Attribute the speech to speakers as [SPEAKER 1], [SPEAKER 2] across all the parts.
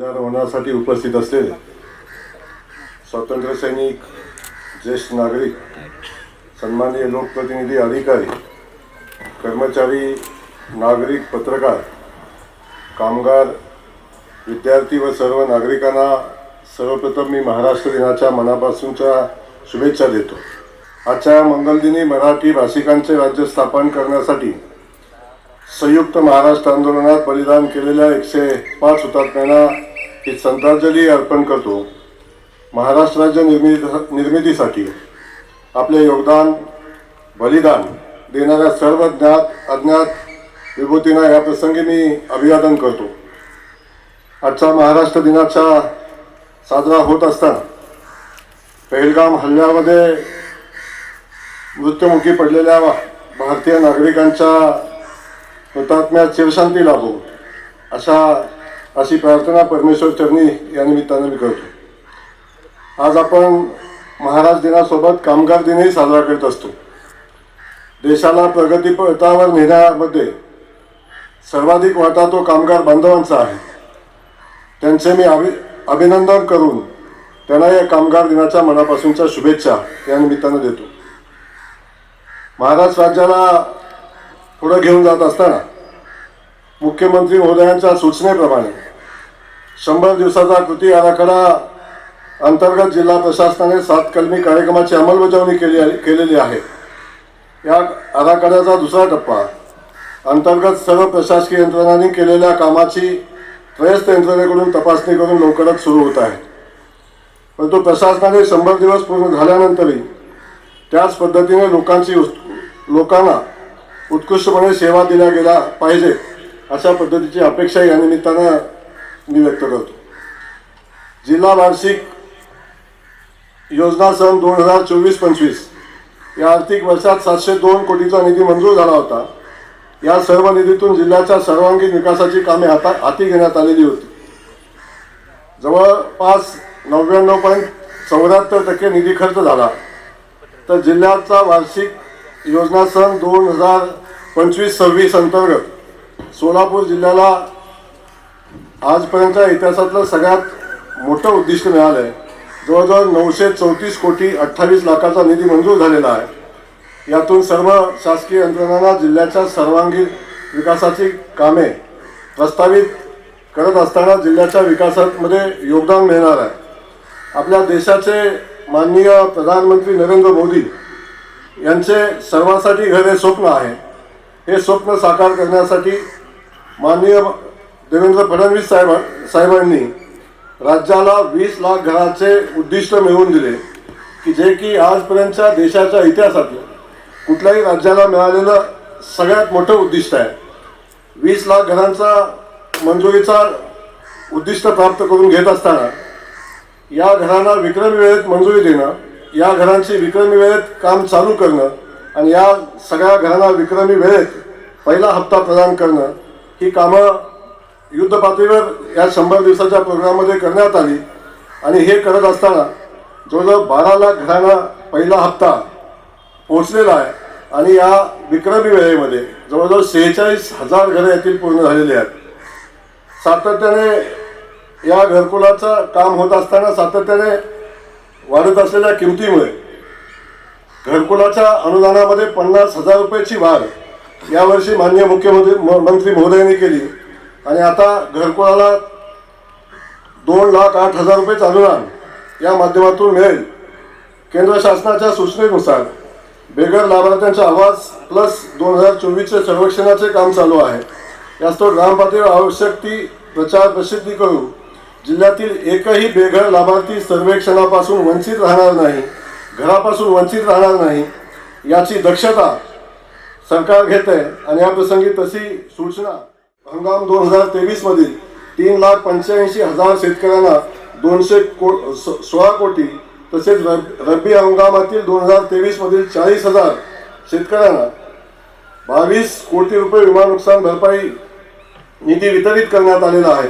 [SPEAKER 1] ध्वजारोहणासाठी उपस्थित असलेले स्वातंत्र्य सैनिक ज्येष्ठ नागरिक सन्माननीय लोकप्रतिनिधी अधिकारी कर्मचारी नागरिक पत्रकार कामगार विद्यार्थी व सर्व नागरिकांना सर्वप्रथम मी महाराष्ट्र दिनाच्या मनापासूनच्या शुभेच्छा देतो. आजच्या मंगलदिनी मराठी भाषिकांचे राज्य स्थापन करण्यासाठी संयुक्त महाराष्ट्र आंदोलनात बलिदान केलेल्या एकशे पाच हुतात्म्यांना ही श्रद्धांजली अर्पण करतो महाराष्ट्र राज्य निर्मिती निर्मितीसाठी आपले योगदान बलिदान देणाऱ्या सर्व ज्ञात अज्ञात विभूतींना या प्रसंगी मी अभिवादन करतो. आजचा महाराष्ट्र दिनाचा साजरा होत असताना पहिलगाम हल्ल्यामध्ये मृत्युमुखी पडलेल्या भारतीय नागरिकांच्या हुतात्म्यात चिरशांती लाभो अशा अशी प्रार्थना परमेश्वर चरणी या निमित्तानं मी करतो. आज आपण महाराज दिनासोबत कामगार दिनही साजरा करत असतो. देशाला प्रगतीपथावर नेण्यामध्ये सर्वाधिक वाटा तो कामगार बांधवांचा आहे. त्यांचे मी अभि अभिनंदन करून त्यांना या कामगार दिनाच्या मनापासूनच्या शुभेच्छा या निमित्तानं देतो. महाराष्ट्र राज्याला पुढं घेऊन जात असताना मुख्यमंत्री महोदयांच्या सूचनेप्रमाणे शंभर दिवसाचा कृती आराखडा अंतर्गत जिल्हा प्रशासनाने सात कलमी कार्यक्रमाची अंमलबजावणी केली केलेली आहे. या आराखड्याचा दुसरा टप्पा अंतर्गत सर्व प्रशासकीय यंत्रणांनी केलेल्या कामाची त्रयस्थ यंत्रणेकडून तपासणी करून लवकरच सुरू होत आहे. परंतु प्रशासनाने शंभर दिवस पूर्ण झाल्यानंतरही त्याच पद्धतीने लोकांची लोकांना उत्कृष्टपणे सेवा दिल्या गेल्या पाहिजे अशा पद्धतीची अपेक्षा या निमित्तानं मी व्यक्त करतो. जिल्हा वार्षिक योजना सन दोन हजार चोवीस पंचवीस या आर्थिक वर्षात सातशे दोन कोटीचा निधी मंजूर झाला होता. या सर्व निधीतून जिल्ह्याच्या सर्वांगीण विकासाची कामे हाता हाती घेण्यात आलेली होती. जवळपास नव्याण्णव पॉईंट चौऱ्याहत्तर टक्के निधी खर्च झाला. तर जिल्ह्याचा वार्षिक योजना सन दोन हजार पंचवीस सव्वीस अंतर्गत सोलापूर जिल्ह्याला आजपर्यंतच्या इतिहासातलं सगळ्यात मोठं उद्दिष्ट मिळालं आहे जवळजवळ नऊशे चौतीस कोटी अठ्ठावीस लाखाचा निधी मंजूर झालेला आहे. यातून सर्व शासकीय यंत्रणांना जिल्ह्याच्या सर्वांगीण विकासाची कामे प्रस्तावित करत असताना जिल्ह्याच्या विकासामध्ये योगदान मिळणार आहे. आपल्या देशाचे माननीय प्रधानमंत्री नरेंद्र मोदी यांचे सर्वांसाठी घर हे स्वप्न आहे. हे स्वप्न साकार करण्यासाठी माननीय देवेंद्र फडणवीस साहेब साहेबांनी राज्याला वीस लाख घराचे उद्दिष्ट मिळवून दिले की जे की आजपर्यंतच्या देशाच्या इतिहासातलं कुठल्याही राज्याला मिळालेलं सगळ्यात मोठं उद्दिष्ट आहे. वीस लाख घरांचा मंजुरीचा उद्दिष्ट प्राप्त करून घेत असताना या घरांना विक्रमी वेळेत मंजुरी देणं या घरांची विक्रमी वेळेत काम चालू करणं आणि या सगळ्या घरांना विक्रमी वेळेत पहिला हप्ता प्रदान करणं ही कामं युद्ध पातळीवर या शंभर दिवसाच्या प्रोग्राममध्ये करण्यात आली. आणि हे करत असताना जवळजवळ बारा लाख घरांना पहिला हप्ता पोहोचलेला आहे. आणि या विक्रमी वेळेमध्ये जवळजवळ सेहेचाळीस हजार घरं यातील पूर्ण झालेली आहेत. सातत्याने या घरकुलाचं काम होत असताना सातत्याने वाढत असलेल्या किमतीमुळे घरकुलाच्या अनुदानामध्ये पन्नास हजार रुपयाची वाढ यावर्षी माननीय मुख्यमंत्री म- मंत्री महोदयांनी केली. आणि आता घरकुळाला दोन लाख आठ हजार रुपये अनुदान या माध्यमातून मिळेल. केंद्र शासनाच्या सूचनेनुसार बेघर लाभार्थ्यांचा आवाज प्लस दोन हजार चोवीसचे सर्वेक्षणाचे काम चालू आहे. यास्तव ग्रामपातळीवर आवश्यक ती प्रचार प्रसिद्धी करून जिल्ह्यातील एकही बेघर लाभार्थी सर्वेक्षणापासून वंचित राहणार नाही घरापासून वंचित राहणार नाही याची दक्षता सरकार घेत. आहे आणि या प्रसंगी तशी सूचना हंगाम दोन हजार तेवीसमध्ये तीन लाख पंच्याऐंशी हजार शेतकऱ्यांना दोनशे को सोळा कोटी तसेच रब रब्बी हंगामातील दोन हजार तेवीस मधील चाळीस हजार शेतकऱ्यांना बावीस कोटी रुपये विमा नुकसान भरपाई निधी वितरित करण्यात आलेला आहे.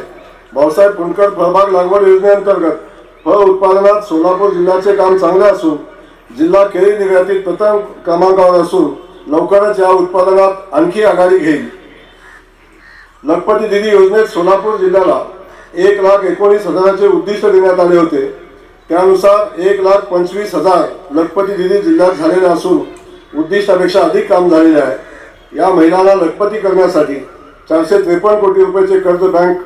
[SPEAKER 1] भाऊसाहेब पुणकर फळबाग लागवड योजनेअंतर्गत फळ उत्पादनात सोलापूर जिल्ह्याचे काम चांगले असून जिल्हा केळी निर्यातीत प्रथम क्रमांकावर असून लवकरच या उत्पादनात आणखी आघाडी घेईल. लखपती दिदी योजनेत सोलापूर जिल्ह्याला एक लाख एकोणीस हजाराचे उद्दिष्ट देण्यात आले होते. त्यानुसार एक लाख पंचवीस हजार लखपती दिदी जिल्ह्यात झालेले असून उद्दिष्टापेक्षा अधिक काम झालेले आहे. या महिलांना लखपती करण्यासाठी चारशे त्रेपन्न कोटी रुपयाचे कर्ज बँक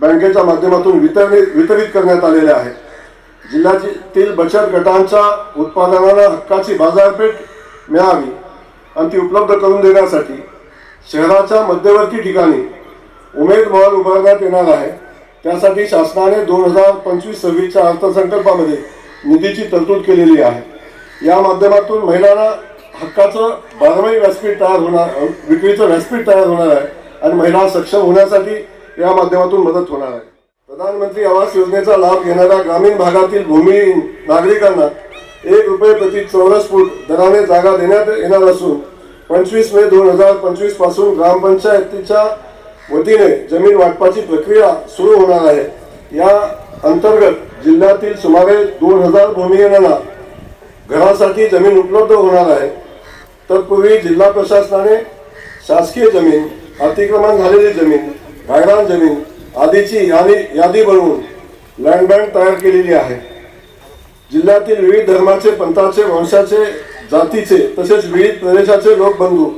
[SPEAKER 1] बँकेच्या माध्यमातून वितरित वितरित करण्यात आलेले आहे. जिल्ह्यातील बचत गटांच्या उत्पादनाला हक्काची बाजारपेठ मिळावी आणि ती उपलब्ध करून देण्यासाठी शहराच्या मध्यवर्ती ठिकाणी उमेद मॉल उभारण्यात येणार आहे. त्यासाठी शासनाने दोन हजार पंचवीस सव्वीसच्या अर्थसंकल्पामध्ये निधीची तरतूद केलेली आहे. या माध्यमातून महिलांना हक्काचं बारामाही व्यासपीठ तयार होणार विक्रीचं व्यासपीठ तयार होणार आहे आणि महिला सक्षम होण्यासाठी या माध्यमातून मदत होणार आहे. प्रधानमंत्री आवास योजनेचा लाभ घेणाऱ्या ग्रामीण भागातील भूमिहीन नागरिकांना एक रुपये प्रति चौरस फूट दराने जागा देण्यात येणार असून पंचवीस मे दोन हजार पंचवीसपासून ग्रामपंचायतीच्या वतीने जमीन वाटपाची प्रक्रिया सुरू होणार आहे. या अंतर्गत जिल्ह्यातील सुमारे दोन हजार भूमिहीनांना घरासाठी जमीन उपलब्ध होणार आहे. तत्पूर्वी जिल्हा प्रशासनाने शासकीय जमीन अतिक्रमण झालेली जमीन गायरान जमीन आदीची यादी यादी बनवून लँड बँक तयार केलेली आहे. जिल्ह्यातील विविध धर्माचे पंथाचे वंशाचे जातीचे तसेच विविध प्रदेशाचे लोक बंधू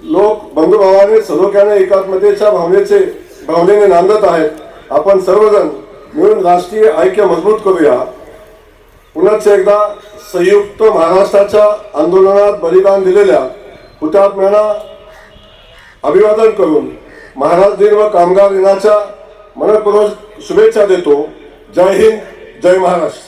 [SPEAKER 1] लोक बंधुभावाने सलोख्याने एकात्मतेच्या भावनेचे भावनेने नांदत आहेत. आपण सर्वजण मिळून राष्ट्रीय ऐक्य मजबूत करूया. पुनश्च एकदा संयुक्त महाराष्ट्राच्या आंदोलनात बलिदान दिलेल्या हुतात्म्यांना अभिवादन करून महाराज दिन व कामगार दिनाच्या मनपूर्वक शुभेच्छा देतो. जय हिंद जय महाराष्ट्र.